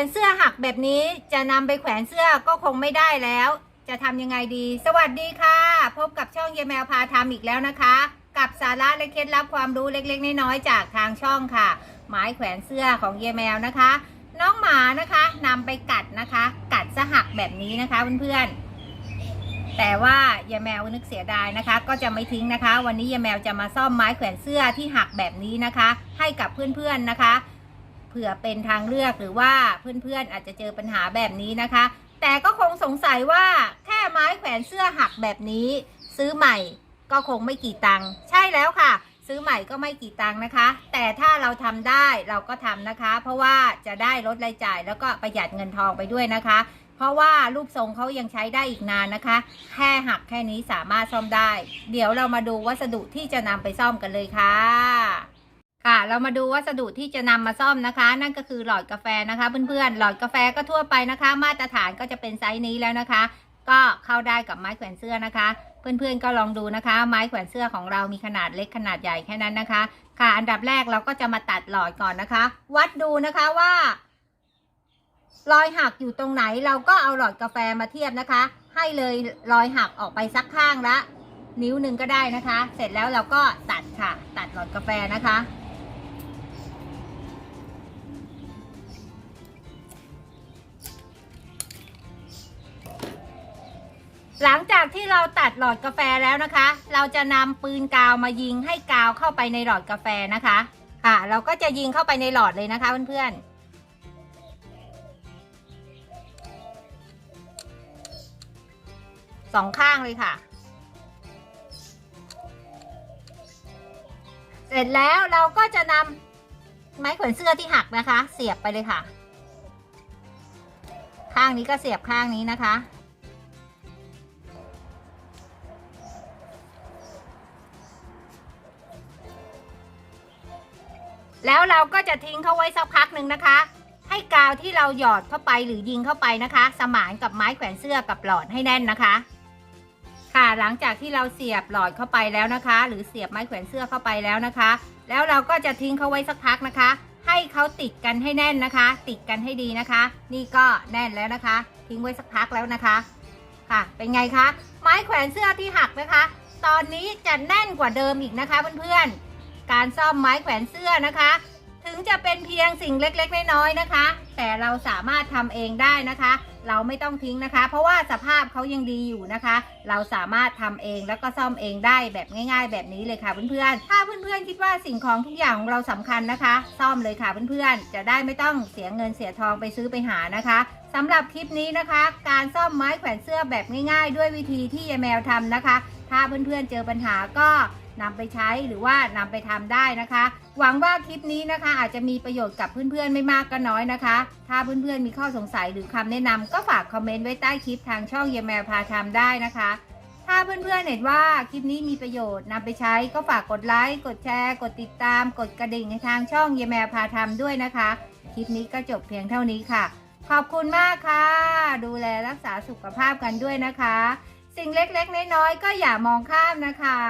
วนเสื้อหักแบบนี้จะนำไปแขวนเสื้อก็คงไม่ได้แล้ว จะทำยังไงดี สวัสดีค่ะ พบกับช่องเยแมวพาทำอีกแล้วนะคะ กับสาระและเคล็ดลับความรู้เล็กๆ น้อยๆจากทางช่องค่ะ ไม้แขวนเสื้อของเยแมวนะคะ น้องหมานะคะนำไปกัดนะคะ กัดสะหักแบบนี้นะคะเพื่อนๆแต่ว่ายายแมวนึกเสียดายนะคะ ก็จะไม่ทิ้งนะคะ วันนี้ยายแมวจะมาซ่อมไม้แขวนเสื้อที่หักแบบนี้นะคะ ให้กับเพื่อนๆนะคะ เผื่อเป็นทางเลือกหรือว่าเพื่อนๆอาจจะเจอปัญหาแบบนี้นะคะ แต่ก็คงสงสัยว่าแค่ไม้แขวนเสื้อหักแบบนี้ ซื้อใหม่ก็คงไม่กี่ตังค์ใช่แล้วค่ะ ซื้อใหม่ก็ไม่กี่ตังค์นะคะ แต่ถ้าเราทำได้เราก็ทำนะคะ เพราะว่าจะได้ลดรายจ่ายแล้วก็ประหยัดเงินทองไปด้วยนะคะ เพราะว่ารูปทรงเขายังใช้ได้อีกนานนะคะ แค่หักแค่นี้สามารถซ่อมได้ เดี๋ยวเรามาดูวัสดุที่จะนำไปซ่อมกันเลยค่ะ ค่ะ เรามาดูวัสดุที่จะนำมาซ่อมนะคะ นั่นก็คือหลอดกาแฟนะคะ เพื่อนๆ หลอดกาแฟก็ทั่วไปนะคะ มาตรฐานก็จะเป็นไซส์นี้แล้วนะคะ ก็เข้าได้กับไม้แขวนเสื้อนะคะ เพื่อนๆก็ลองดูนะคะ ไม้แขวนเสื้อของเรามีขนาดเล็กขนาดใหญ่แค่นั้นนะคะ ค่ะ อันดับแรกเราก็จะมาตัดหลอดก่อนนะคะ วัดดูนะคะว่ารอยหักอยู่ตรงไหนเราก็เอาหลอดกาแฟมาเทียบนะคะ ให้เลยรอยหักออกไปสักข้างละนิ้วหนึ่งก็ได้นะคะ เสร็จแล้วเราก็ตัดค่ะ ตัดหลอดกาแฟนะคะ หลังจากที่เราตัดหลอดกาแฟแล้วนะคะ เราจะนำปืนกาวมายิงให้กาวเข้าไปในหลอดกาแฟนะคะ ค่ะ เราก็จะยิงเข้าไปในหลอดเลยนะคะเพื่อนๆสองข้างเลยค่ะ เสร็จแล้วเราก็จะนำไม้แขวนเสื้อที่หักนะคะ เสียบไปเลยค่ะ ข้างนี้ก็เสียบข้างนี้นะคะ แล้วเราก็จะทิ้งเขาไว้สักพักหนึ่งนะคะ ให้กาวที่เราหยอดเข้าไปหรือยิงเข้าไปนะคะ สมานกับไม้แขวนเสื้อกับหลอดให้แน่นนะคะ ค่ะหลังจากที่เราเสียบหลอดเข้าไปแล้วนะคะ หรือเสียบไม้แขวนเสื้อเข้าไปแล้วนะคะ แล้วเราก็จะทิ้งเขาไว้สักพักนะคะ ให้เขาติดกันให้แน่นนะคะ ติดกันให้ดีนะคะ นี่ก็แน่นแล้วนะคะ ทิ้งไว้สักพักแล้วนะคะ ค่ะเป็นไงคะไม้แขวนเสื้อที่หักนะคะ ตอนนี้จะแน่นกว่าเดิมอีกนะคะเพื่อนๆ การซ่อมไม้แขวนเสื้อนะคะ ถึงจะเป็นเพียงสิ่งเล็กๆน้อยๆนะคะ แต่เราสามารถทำเองได้นะคะ เราไม่ต้องทิ้งนะคะ เพราะว่าสภาพเขายังดีอยู่นะคะ เราสามารถทำเองแล้วก็ซ่อมเองได้แบบง่าย ๆ แบบนี้เลยค่ะเพื่อนๆถ้าเพื่อนๆคิดว่าสิ่งของทุกอย่างของเราสำคัญนะคะ ซ่อมเลยค่ะเพื่อนๆจะได้ไม่ต้องเสียเงินเสียทองไปซื้อไปหานะคะสำหรับคลิปนี้นะคะ การซ่อมไม้แขวนเสื้อแบบง่าย ๆ ด้วยวิธีที่ยายแมวทำนะคะ ถ้าเพื่อนๆเจอปัญหาก็ นำไปใช้หรือว่านำไปทำได้นะคะ หวังว่าคลิปนี้นะคะ อาจจะมีประโยชน์กับเพื่อนๆไม่มากก็น้อยนะคะ ถ้าเพื่อนๆมีข้อสงสัยหรือคำแนะนำก็ฝากคอมเมนต์ไว้ใต้คลิปทางช่องเยแมวพาทำได้นะคะ ถ้าเพื่อนๆเห็นว่าคลิปนี้มีประโยชน์นำไปใช้ก็ฝากกดไลค์กดแชร์ กดติดตาม กดกระดิ่งในทางช่องเยแมวพาทำด้วยนะคะ คลิปนี้ก็จบเพียงเท่านี้ค่ะ ขอบคุณมากค่ะ ดูแลรักษาสุขภาพกันด้วยนะคะ สิ่งเล็กๆน้อยๆก็อย่ามองข้ามนะคะ